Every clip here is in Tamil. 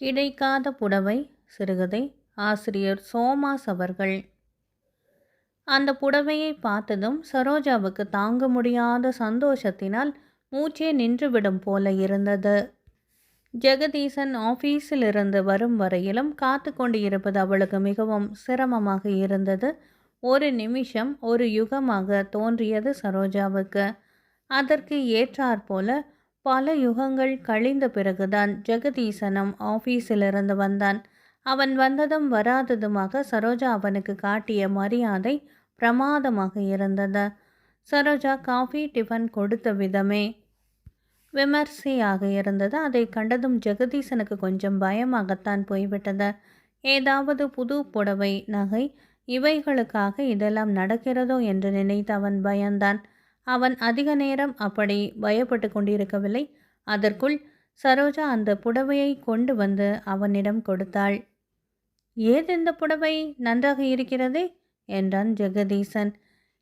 கிடைக்காத புடவை சிறுகதை ஆசிரியர் சோமாஸ் அவர்கள். அந்த புடவையை பார்த்ததும் சரோஜாவுக்கு தாங்க முடியாத சந்தோஷத்தினால் மூச்சே நின்றுவிடும் போல இருந்தது. ஜெகதீசன் ஆஃபீஸில் இருந்து வரும் வரையிலும் காத்து கொண்டு இருப்பது அவளுக்கு மிகவும் சிரமமாக இருந்தது. ஒரு நிமிஷம் ஒரு யுகமாக தோன்றியது சரோஜாவுக்கு. அதற்கு ஏற்றாற்போல பல யுகங்கள் கழிந்த பிறகுதான் ஜெகதீசனும் ஆஃபீஸிலிருந்து வந்தான். அவன் வந்ததும் வராததுமாக சரோஜா அவனுக்கு காட்டிய மரியாதை பிரமாதமாக இருந்தது. சரோஜா காஃபி டிஃபன் கொடுத்த விதமே விமர்சையாக இருந்தது. அதை கண்டதும் ஜெகதீசனுக்கு கொஞ்சம் பயமாகத்தான் போய்விட்டது. ஏதாவது புது புடவை நகை இவைகளுக்காக இதெல்லாம் நடக்கிறதோ என்று நினைத்து அவன் பயந்தான். அவன் அதிக நேரம் அப்படி பயப்பட்டு கொண்டிருக்கவில்லை. அதற்குள் சரோஜா அந்த புடவையை கொண்டு வந்து அவனிடம் கொடுத்தாள். ஏது இந்த புடவை? நன்றாக இருக்கிறதே? என்றான் ஜெகதீசன்.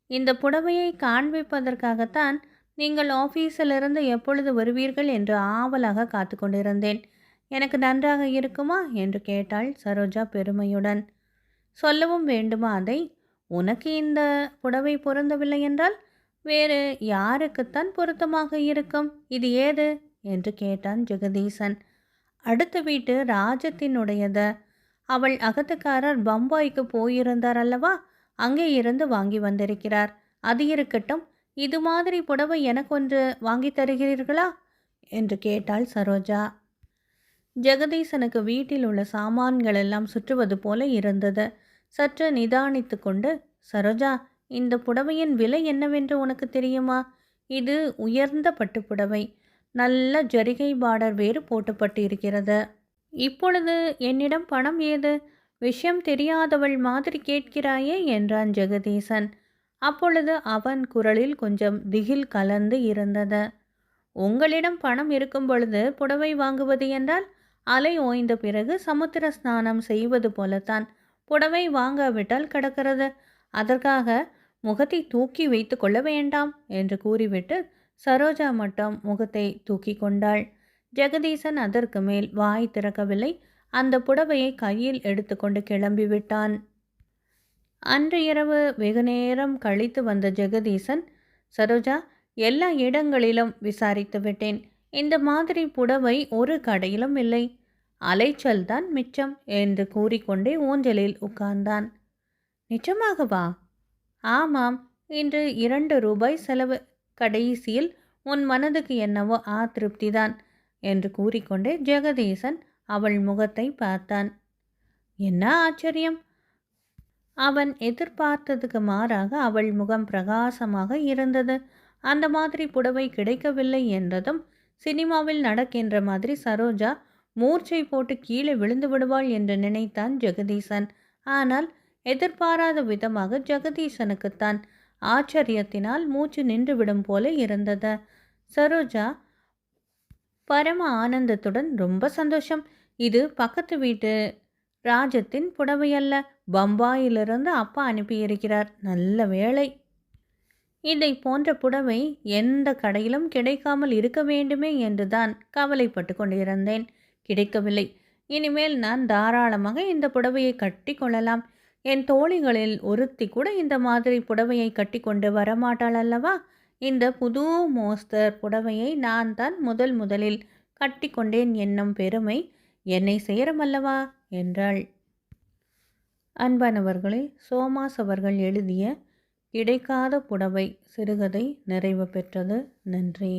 இந்த புடவையை காண்பிப்பதற்காகத்தான் நீங்கள் ஆஃபீஸிலிருந்து எப்பொழுது வருவீர்கள்? என்று ஆவலாக காத்து கொண்டிருந்தேன். எனக்கு நன்றாக இருக்குமா? என்று கேட்டாள் சரோஜா பெருமையுடன். சொல்லவும் வேண்டுமா அதை? உனக்கு இந்த புடவை பொருந்தவில்லை என்றால் வேறு யாருக்குத்தான் பொருத்தமாக இருக்கும்? இது ஏது? என்று கேட்டான் ஜெகதீசன். அடுத்த வீட்டு ராஜத்தினுடையத. அவள் அகத்துக்காரர் பம்பாய்க்கு போயிருந்தார் அல்லவா? அங்கே இருந்து வாங்கி வந்திருக்கிறார். அது இருக்கட்டும். இது மாதிரி புடவை எனக்கொன்று வாங்கி தருகிறீர்களா? என்று கேட்டாள் சரோஜா. ஜெகதீசனுக்கு வீட்டில் உள்ள சாமான்கள் எல்லாம் சுற்றுவது போல இருந்தது. சற்று நிதானித்து கொண்டு சரோஜா இந்த புடவையின் விலை என்னவென்று உனக்கு தெரியுமா? இது உயர்ந்த பட்டுப்புடவை நல்ல ஜரிகை பார்டர் வேறு போட்டுப்பட்டு இருக்கிறது இப்பொழுது என்னிடம் பணம் ஏது? விஷயம் தெரியாதவள் மாதிரி கேட்கிறாயே என்றான் ஜெகதீசன். அப்பொழுது அவன் குரலில் கொஞ்சம் திகில் கலந்து இருந்தது. உங்களிடம் பணம் இருக்கும் பொழுது புடவை வாங்குவது என்றால் அலை ஓய்ந்த பிறகு சமுத்திர ஸ்நானம் செய்வது போலத்தான் புடவை வாங்காவிட்டால் கிடக்கிறது. அதற்காக முகத்தை தூக்கி வைத்து கொள்ள வேண்டாம் என்று கூறிவிட்டு சரோஜா மட்டும் முகத்தை தூக்கி கொண்டாள். ஜெகதீசன் அதற்கு மேல் வாய் திறக்கவில்லை. அந்த புடவையை கையில் எடுத்துக்கொண்டு கிளம்பிவிட்டான் அன்று இரவு வெகுநேரம் கழித்து வந்த ஜெகதீசன் சரோஜா எல்லா இடங்களிலும் விசாரித்து விட்டேன். இந்த மாதிரி புடவை ஒரு கடையிலும் இல்லை. அலைச்சல் தான் மிச்சம் என்று கூறிக்கொண்டே ஊஞ்சலில் உட்கார்ந்தான். நிஜமாகவா? ஆமாம் இன்று இரண்டு ரூபாய் செலவு. கடைசியில் உன் மனதுக்கு என்னவோ ஆ திருப்திதான் என்று கூறிக்கொண்டே ஜெகதீசன் அவள் முகத்தை பார்த்தான். என்ன ஆச்சரியம்? அவன் எதிர்பார்த்ததுக்கு மாறாக அவள் முகம் பிரகாசமாக இருந்தது. அந்த மாதிரி புடவை கிடைக்கவில்லை என்றதும் சினிமாவில் நடக்கின்ற மாதிரி சரோஜா மூர்ச்சை போட்டு கீழே விழுந்து விடுவாள் என்று நினைத்தான் ஜெகதீசன். ஆனால் எதிர்பாராத விதமாக ஜெகதீசனுக்குத்தான் ஆச்சரியத்தினால் மூச்சு நின்றுவிடும் போல இருந்தது. சரோஜா பரம ஆனந்தத்துடன் ரொம்ப சந்தோஷம். இது பக்கத்து வீட்டு ராஜத்தின் புடவையல்ல. பம்பாயிலிருந்து அப்பா அனுப்பியிருக்கிறார். நல்ல வேலை இதை போன்ற புடவை எந்த கடையிலும் கிடைக்காமல் இருக்க வேண்டுமே என்றுதான் கவலைப்பட்டு கொண்டிருந்தேன். கிடைக்கவில்லை. இனிமேல் நான் தாராளமாக இந்த புடவையை கட்டி கொள்ளலாம். என் தோழிகளில் ஒருத்தி கூட இந்த மாதிரி புடவையை கட்டி கொண்டு வரமாட்டாள் அல்லவா? இந்த புது மோஸ்தர் புடவையை நான் தான் முதல் முதலில் கட்டி கொண்டேன் என்னும் பெருமை என்னை சேரமல்லவா என்றாள். அன்பானவர்களே சோமாஸ் அவர்கள் எழுதிய கிடைக்காத புடவை சிறுகதை நிறைவு பெற்றது. நன்றி.